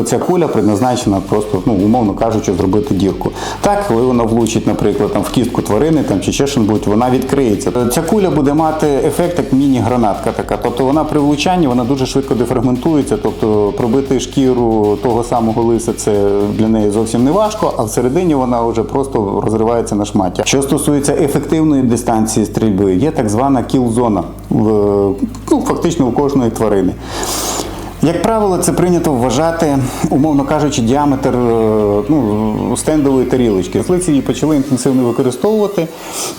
то ця куля предназначена просто, ну, умовно кажучи, зробити дірку. Так, коли вона влучить, наприклад, там, в кістку тварини там, чи ще що-небудь, вона відкриється. Ця куля буде мати ефект як міні-гранатка така. Тобто вона при влучанні вона дуже швидко дефрагментується, тобто пробити шкіру того самого лиса це для неї зовсім не важко, а всередині вона вже просто розривається на шмаття. Що стосується ефективної дистанції стрільби, є так звана кіл-зона ну, фактично у кожної тварини. Як правило, це прийнято вважати, умовно кажучи, діаметр е, ну, стендової тарілочки. Слиці її почали інтенсивно використовувати,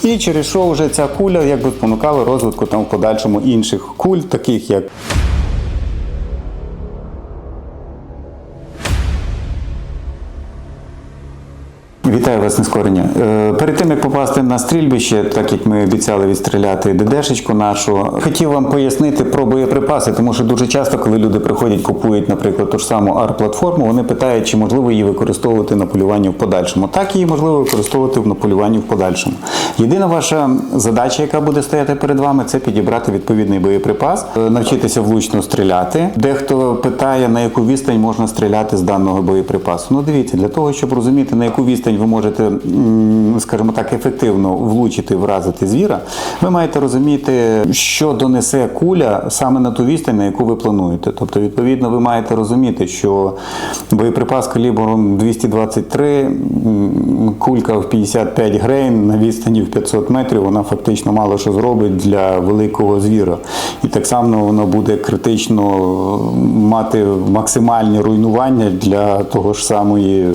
і через що вже ця куля якби спонукала розвитку там в подальшому інших куль, таких як Вітаю вас, нескорення. Е, Перед тим як попасти на стрільбище, так як ми обіцяли відстріляти ДДшечку нашу, хотів вам пояснити про боєприпаси, тому що дуже часто, коли люди приходять, купують, наприклад, ту ж саму АР-платформу, вони питають, чи можливо її використовувати на полюванні в подальшому. Так її можливо використовувати на полюванні в подальшому. Єдина ваша задача, яка буде стояти перед вами, це підібрати відповідний боєприпас, е, навчитися влучно стріляти. Дехто питає, на яку відстань можна стріляти з даного боєприпасу. Ну дивіться, для того, щоб розуміти, на яку відстань ви можете, скажімо так, ефективно влучити, вразити звіра, ви маєте розуміти, що донесе куля саме на ту відстань, на яку ви плануєте. Тобто, відповідно, ви маєте розуміти, що боєприпас калібром 223, кулька в 55 грейн на відстані в 500 метрів, вона фактично мало що зробить для великого звіра. І так само воно буде критично мати максимальні руйнування для того ж самої,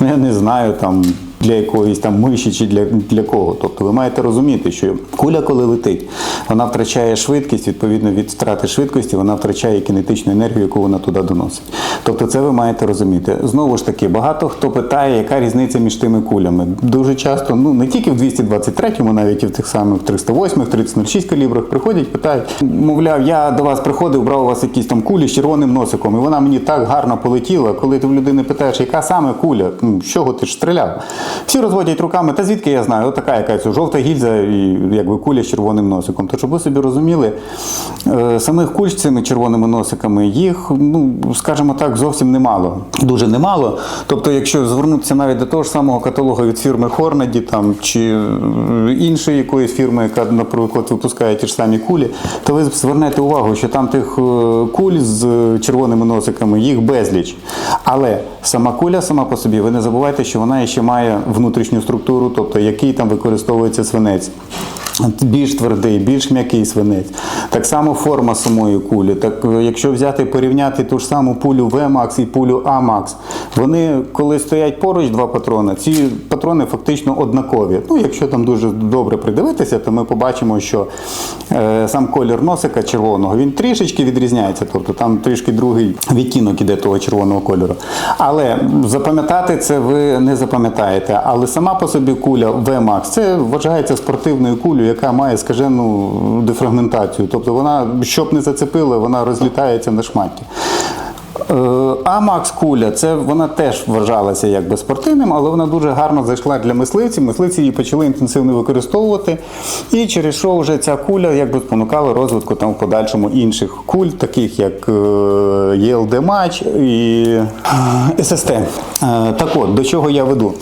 ну я не знаю, там. um, Для якоїсь там миші чи для, для кого. Тобто ви маєте розуміти, що куля, коли летить, вона втрачає швидкість, відповідно від втрати швидкості, вона втрачає кінетичну енергію, яку вона туди доносить. Тобто це ви маєте розуміти. Знову ж таки, багато хто питає, яка різниця між тими кулями. Дуже часто, ну не тільки в 223-му, навіть і в тих самих 308-х, 3006 калібрах приходять, питають, мовляв, я до вас приходив, брав у вас якісь там кулі з червоним носиком, і вона мені так гарно полетіла. Коли ти в людини питаєш, яка саме куля, ну, з чого ти ж стріляв? Всі розводять руками, та звідки я знаю, отака якась жовта гільза і якби куля з червоним носиком. То щоб ви собі розуміли, е, самих куль з цими червоними носиками, їх, ну, скажімо так, зовсім немало. Дуже немало. Тобто, якщо звернутися навіть до того ж самого каталогу від фірми Хорнаді там, чи е, іншої якоїсь фірми, яка, наприклад, випускає ті ж самі кулі, то ви звернете увагу, що там тих е, куль з червоними носиками, їх безліч. Але сама куля сама по собі, ви не забувайте, що вона ще має внутрішню структуру, тобто який там використовується свинець. Більш твердий, більш м'який свинець. Так само форма самої кулі. Так, е, якщо взяти порівняти ту ж саму пулю VMAX і пулю AMAX, вони, коли стоять поруч два патрони, ці патрони фактично однакові. Ну, якщо там дуже добре придивитися, то ми побачимо, що е, сам колір носика червоного він трішечки відрізняється, тобто там трішки другий відтінок іде того червоного кольору. Але запам'ятати це ви не запам'ятаєте. Але сама по собі куля VMAX це вважається спортивною кулею, яка має скажену дефрагментацію. Тобто вона, щоб не зацепила, вона розлітається на шматки. Е, Амакс куля, це вона теж вважалася якби спортивним, але вона дуже гарно зайшла для мисливців. Мисливці її почали інтенсивно використовувати. І через що вже ця куля якби спонукала розвитку там в подальшому інших куль, таких як е, ЄЛД Матч і ССТ. Е, Так от, до чого я веду?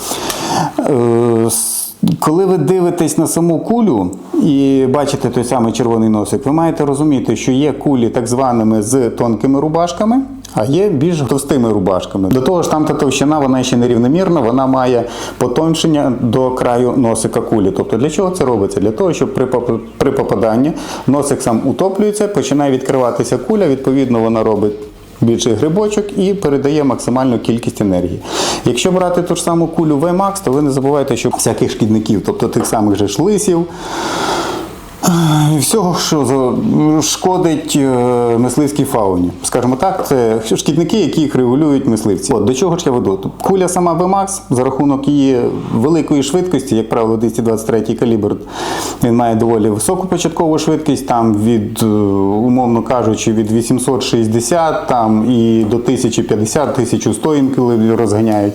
Коли ви дивитесь на саму кулю і бачите той самий червоний носик, ви маєте розуміти, що є кулі так званими з тонкими рубашками, а є більш товстими рубашками. До того ж, там та товщина вона ще нерівномірна, вона має потоншення до краю носика кулі. Тобто для чого це робиться? Для того, щоб при попаданні носик сам утоплюється, починає відкриватися куля, відповідно, вона робить більший грибочок і передає максимальну кількість енергії. Якщо брати ту ж саму кулю VMAX, то ви не забувайте, що всяких шкідників, тобто тих самих же ж лисів, і всього, що шкодить е, мисливській фауні. Скажімо так, це шкідники, які регулюють мисливці. От, до чого ж я веду? Куля сама VMAX за рахунок її великої швидкості, як правило, 223 калібр, він має доволі високу початкову швидкість, там від, е, умовно кажучи, від 860 там, і до 1050-1100 інколи розганяють.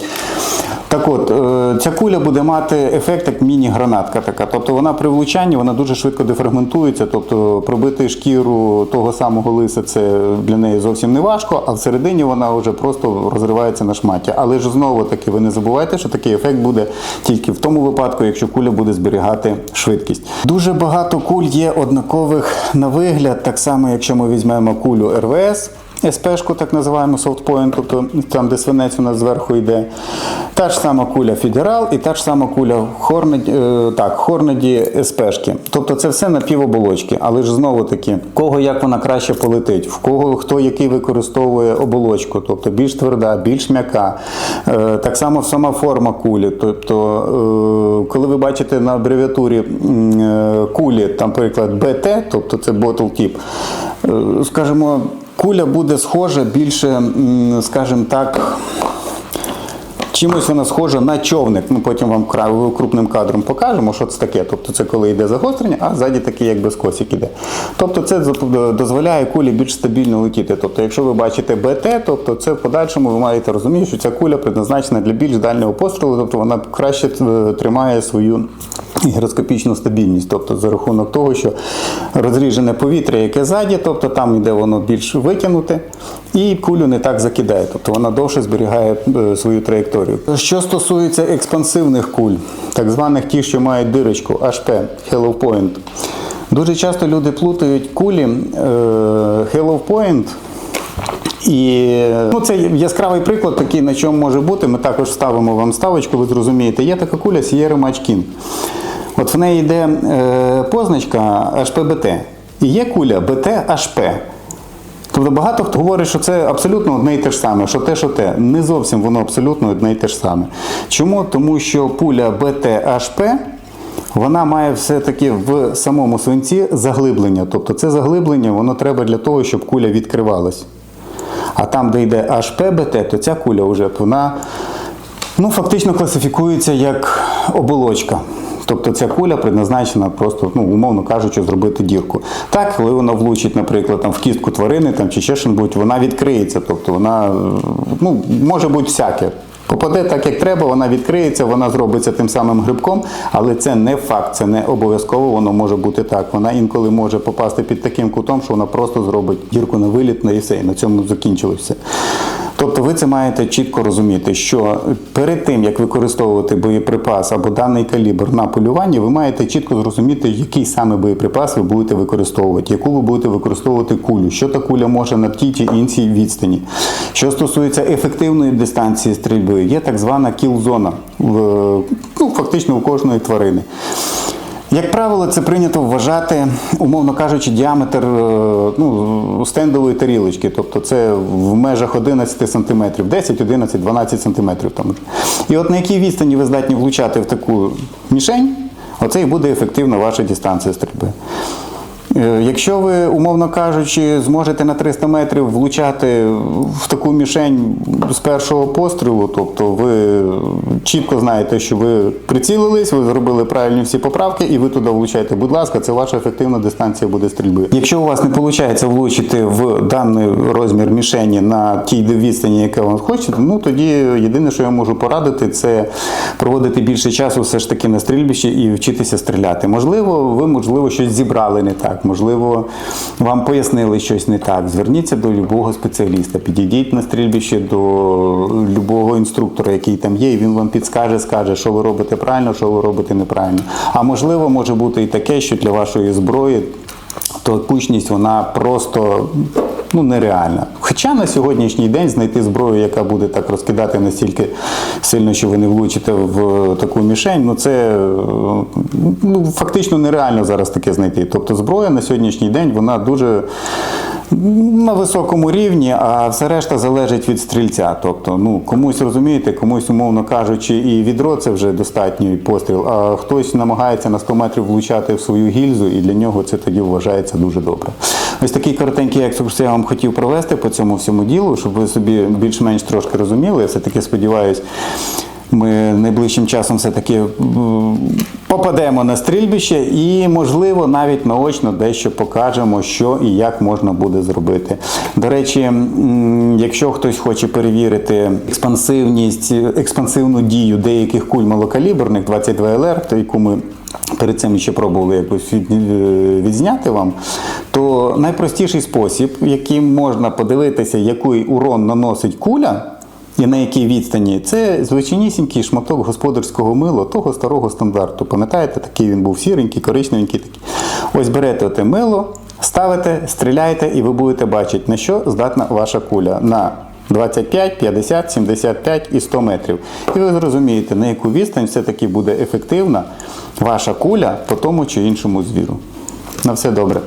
Так от, е, ця куля буде мати ефект як міні-гранатка така. Тобто вона при влучанні вона дуже швидко дефрагментується. Тобто пробити шкіру того самого лиса це для неї зовсім не важко, а всередині вона вже просто розривається на шмаття. Але ж знову таки, ви не забувайте, що такий ефект буде тільки в тому випадку, якщо куля буде зберігати швидкість. Дуже багато куль є однакових на вигляд, так само, якщо ми візьмемо кулю РВС. СПшку, так називаємо софтпоінт, тобто там, де свинець у нас зверху йде. Та ж сама куля Федерал і та ж сама куля Хорнеді, е, так, Хорнеді СПшки. Тобто це все напівоболочки. Але ж знову таки, кого як вона краще полетить, в кого хто який використовує оболочку, тобто більш тверда, більш м'яка. Е, Так само сама форма кулі. Тобто, е, коли ви бачите на абревіатурі кулі, там, наприклад, БТ, тобто це bottle е, скажімо, куля буде схожа більше, скажімо так. Чимось вона схожа на човник. Ми потім вам крупним кадром покажемо, що це таке. Тобто це коли йде загострення, а ззаді такий якби скосик іде. Тобто це дозволяє кулі більш стабільно летіти. Тобто, якщо ви бачите БТ, тобто це в подальшому ви маєте розуміти, що ця куля предназначена для більш дальнього пострілу, тобто вона краще е, тримає свою гіроскопічну стабільність, тобто за рахунок того, що розріжене повітря, яке ззаді, тобто там йде воно більш витягнуте, і кулю не так закидає, тобто вона довше зберігає е, свою траєкторію. Що стосується експансивних куль, так званих ті, що мають дирочку HP, Hello Point, дуже часто люди плутають кулі е, Hello Point і ну, це яскравий приклад, такий на чому може бути. Ми також ставимо вам ставочку, ви зрозумієте. Є така куля Sierra Match King. От в неї йде е, позначка HPBT. І є куля BT-HP. Тобто багато хто говорить, що це абсолютно одне і те ж саме, що те, що те. Не зовсім воно абсолютно одне і те ж саме. Чому? Тому що пуля BT-HP вона має все-таки в самому свинці заглиблення. Тобто це заглиблення воно треба для того, щоб куля відкривалась. А там, де йде HPBT, то ця куля вже вона ну, фактично класифікується як оболочка. Тобто ця куля предназначена просто, ну, умовно кажучи, зробити дірку. Так, коли вона влучить, наприклад, там, в кістку тварини там, чи ще що-небудь, вона відкриється. Тобто вона ну, може бути всяке. Попаде так, як треба, вона відкриється, вона зробиться тим самим грибком, але це не факт, це не обов'язково, воно може бути так. Вона інколи може попасти під таким кутом, що вона просто зробить дірку на виліт, і все, і на цьому закінчилося. Тобто ви це маєте чітко розуміти, що перед тим, як використовувати боєприпас або даний калібр на полюванні, ви маєте чітко зрозуміти, який саме боєприпас ви будете використовувати, яку ви будете використовувати кулю, що та куля може на тій чи іншій відстані. Що стосується ефективної дистанції стрільби, є так звана кіл-зона, ну, фактично у кожної тварини. Як правило, це прийнято вважати, умовно кажучи, діаметр е, ну, стендової тарілочки. Тобто це в межах 11 см, 10, 11, 12 см. Там. І от на якій відстані ви здатні влучати в таку мішень, оце і буде ефективна ваша дистанція стрільби. Е, Якщо ви, умовно кажучи, зможете на 300 метрів влучати в таку мішень з першого пострілу, тобто ви чітко знаєте, що ви прицілились, ви зробили правильні всі поправки і ви туди влучаєте. Будь ласка, це ваша ефективна дистанція буде стрільби. Якщо у вас не виходить влучити в даний розмір мішені на тій відстані, яка ви хочете, ну тоді єдине, що я можу порадити, це проводити більше часу все ж таки на стрільбищі і вчитися стріляти. Можливо, ви можливо щось зібрали не так, можливо, вам пояснили щось не так. Зверніться до любого спеціаліста, підійдіть на стрільбище до любого інструктора, який там є, і він вам підскаже, скаже, що ви робите правильно, що ви робите неправильно. А можливо, може бути і таке, що для вашої зброї то кучність вона просто ну, нереальна. Хоча на сьогоднішній день знайти зброю, яка буде так розкидати настільки сильно, що ви не влучите в таку мішень, ну це е, ну, фактично нереально зараз таке знайти. Тобто зброя на сьогоднішній день вона дуже на високому рівні, а все решта залежить від стрільця. Тобто, ну комусь розумієте, комусь, умовно кажучи, і відро це вже достатній постріл, а хтось намагається на 100 метрів влучати в свою гільзу, і для нього це тоді вважається дуже добре. Ось такий коротенький екскурс я вам хотів провести по цьому всьому ділу, щоб ви собі більш-менш трошки розуміли. Я все-таки сподіваюся. Ми найближчим часом все-таки попадемо на стрільбище і, можливо, навіть наочно дещо покажемо, що і як можна буде зробити. До речі, якщо хтось хоче перевірити експансивність, експансивну дію деяких куль малокаліберних 22 ЛР, то яку ми перед цим ще пробували якось е, відзняти вам, то найпростіший спосіб, яким можна подивитися, який урон наносить куля. І на якій відстані? Це звичайнісінький шматок господарського мила, того старого стандарту. Пам'ятаєте, такий він був сіренький, коричневенький такий. Ось берете те мило, ставите, стріляєте, і ви будете бачити, на що здатна ваша куля. На 25, 50, 75 і 100 метрів. І ви зрозумієте, на яку відстань все-таки буде ефективна ваша куля по тому чи іншому звіру. На все добре.